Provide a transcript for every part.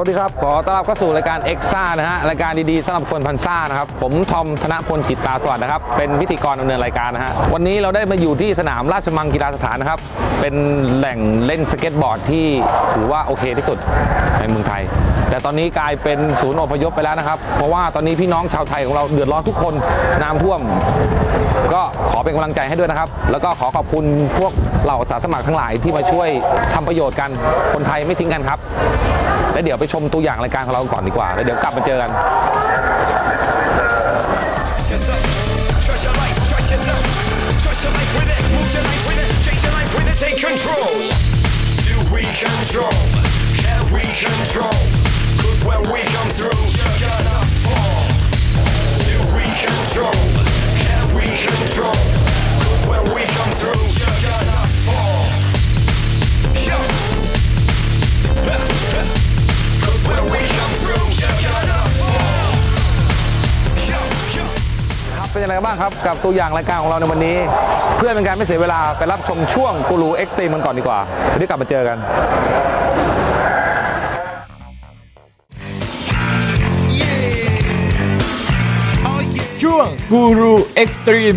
สวัสดีครับ ขอต้อนรับเข้าสู่รายการเอ็กซ่านะฮะ รายการดีๆสำหรับคนพันซ่านะครับ ผมทอมธนพลจิตตาสวัสดิ์นะครับ เป็นพิธีกรดำเนินรายการนะฮะ วันนี้เราได้มาอยู่ที่สนามราชมังกีฬาสถานนะครับ เป็นแหล่งเล่นสเก็ตบอร์ดที่ถือว่าโอเคที่สุดในเมืองไทย แต่ตอนนี้กลายเป็นศูนย์อพยพไปแล้วนะครับ เพราะว่าตอนนี้พี่น้องชาวไทยของเราเดือดร้อนทุกคน น้ำท่วม ก็ขอเป็นกำลังใจให้ด้วยนะครับ แล้วก็ขอขอบคุณพวกเหล่าอาสาสมัครทั้งหลายที่มาช่วยทำประโยชน์กัน คนไทยไม่ทิ้งกันครับ แล้วเดี๋ยวไปชมตัวอย่างรายการของเราก่อนดีกว่าแล้วเดี๋ยวกลับมาเจอกัน control? Can we control? ครับเป็นยังไงกันบ้างครับ กับตัวอย่างรายการของเราในวันนี้ เพื่อเป็นการไม่เสียเวลาไปรับชมช่วงกูรูเอ็กซ์ตรีมกันก่อนดีกว่าเดี๋ยวกลับมาเจอกันช่วงกูรูเอ็กซ์ตรีม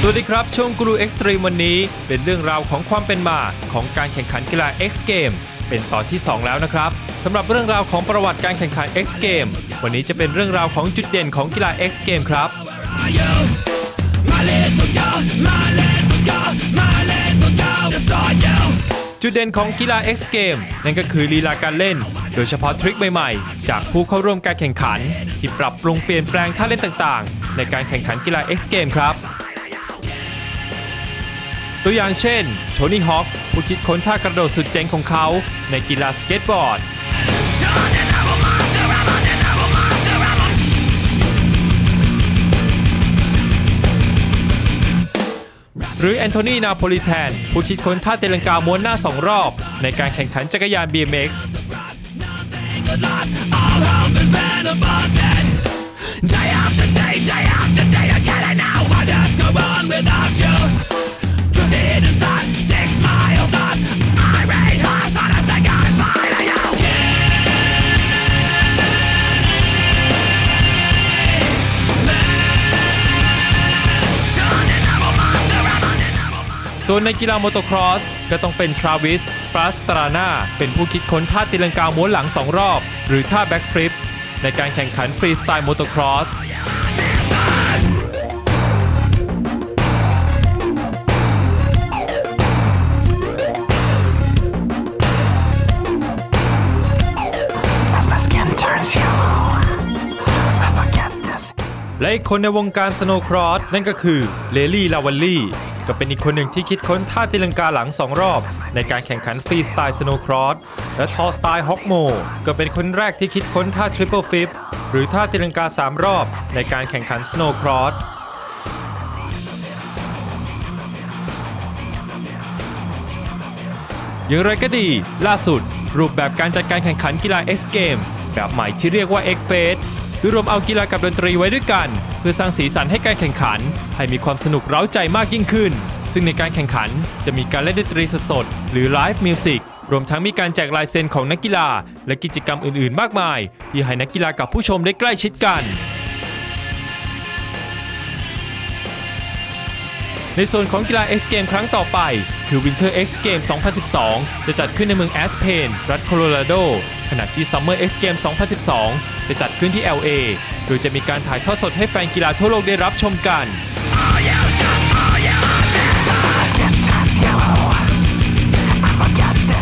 สวัสดีครับ ช่วงกูรูเอ็กซ์ตรีมวันนี้เป็นเรื่องราวของความเป็นมาของการแข่งขันกีฬา X Game เป็นตอนที่ 2 แล้วนะครับสำหรับเรื่องราวของประวัติการแข่งขัน X Game วันนี้จะเป็นเรื่องราวของจุดเด่นของกีฬา X Game ครับจุดเด่นของกีฬา X Game นั่นก็คือลีลาการเล่น โดยเฉพาะทริคใหม่ๆ จากผู้เข้าร่วมการแข่งขัน ที่ปรับปรุงเปลี่ยนแปลงท่าเล่นต่างๆ ในการแข่งขันกีฬา X Game ครับ ตัวอย่างเช่นโทนี่ฮอคผู้คิดค้นท่ากระโดดสุดเจ๋งของเขาในกีฬาสเก็ตบอร์ด หรือแอนโทนีนาโปลิแทน ผู้คิดค้นท่าเตลังกาม้วนหน้า2รอบ ในการแข่งขันจักรยาน BMX Day ส่วนในกีฬามอเตอร์ครอสก็ต้องเป็นทราวิสปราสตรานาเป็นผู้คิดค้นท่าตีลังกาม้วนหลัง 2 รอบ หรือท่าแบ็กฟลิปในการแข่งขันฟรีสไตล์มอเตอร์ครอส As my skin turns yellow, I forget this. และอีกคนในวงการสโนว์ครอสนั่นก็คือเลลี่ลาวัลลี่ ก็เป็นอีกคนหนึ่งที่คิดค้นท่าตีลังกาหลัง 2 รอบ ในการแข่งขันฟรีสไตล์สโนว์ครอสและทอสไตล์ฮอกโมก็เป็นคนแรกที่คิดค้นท่าทริปเปิลฟิปหรือท่าตีลังกา 3 รอบ ในการแข่งขันสโนว์ครอสอย่างไรก็ดี ล่าสุด รูปแบบการจัดการแข่งขันกีฬา X Game แบบใหม่ที่เรียกว่า X Fest โดยรวมเอากีฬากับดนตรีไว้ด้วยกัน เพื่อสร้างสีสันให้การแข่งขัน ให้มีความสนุกเร้าใจมากยิ่งขึ้น ซึ่งในการแข่งขันจะมีการเล่นดนตรีสดๆหรือไลฟ์มิวสิกรวมทั้งมีการแจกลายเซ็นของนักกีฬา และกิจกรรมอื่นๆ มากมาย ที่ให้นักกีฬากับผู้ชมได้ใกล้ชิดกัน ในส่วนของกีฬา X Game ครั้งต่อไป คือ Winter X Game 2012 จะจัดขึ้นในเมืองแอสเพน รัฐโคโลราโด ขณะที่ Summer X Game 2012 จะจัดขึ้นที่ LA โดยจะมีการถ่ายทอดสดให้แฟนกีฬาทั่วโลกได้รับชมกัน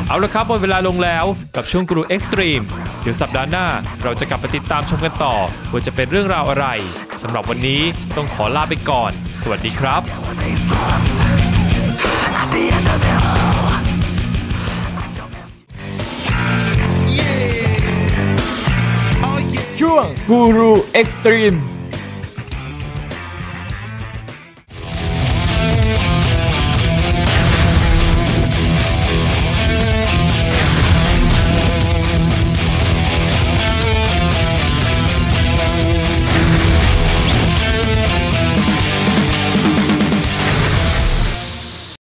เอาละครับหมดเวลาลงแล้วกับช่วงกรูเอ็กซ์ตรีมเดี๋ยวสัปดาห์หน้าเราจะกลับไปติดตามชมกันต่อ ว่าจะเป็นเรื่องราวอะไรสำหรับวันนี้ต้องขอลาไปก่อน สวัสดีครับ you. ช่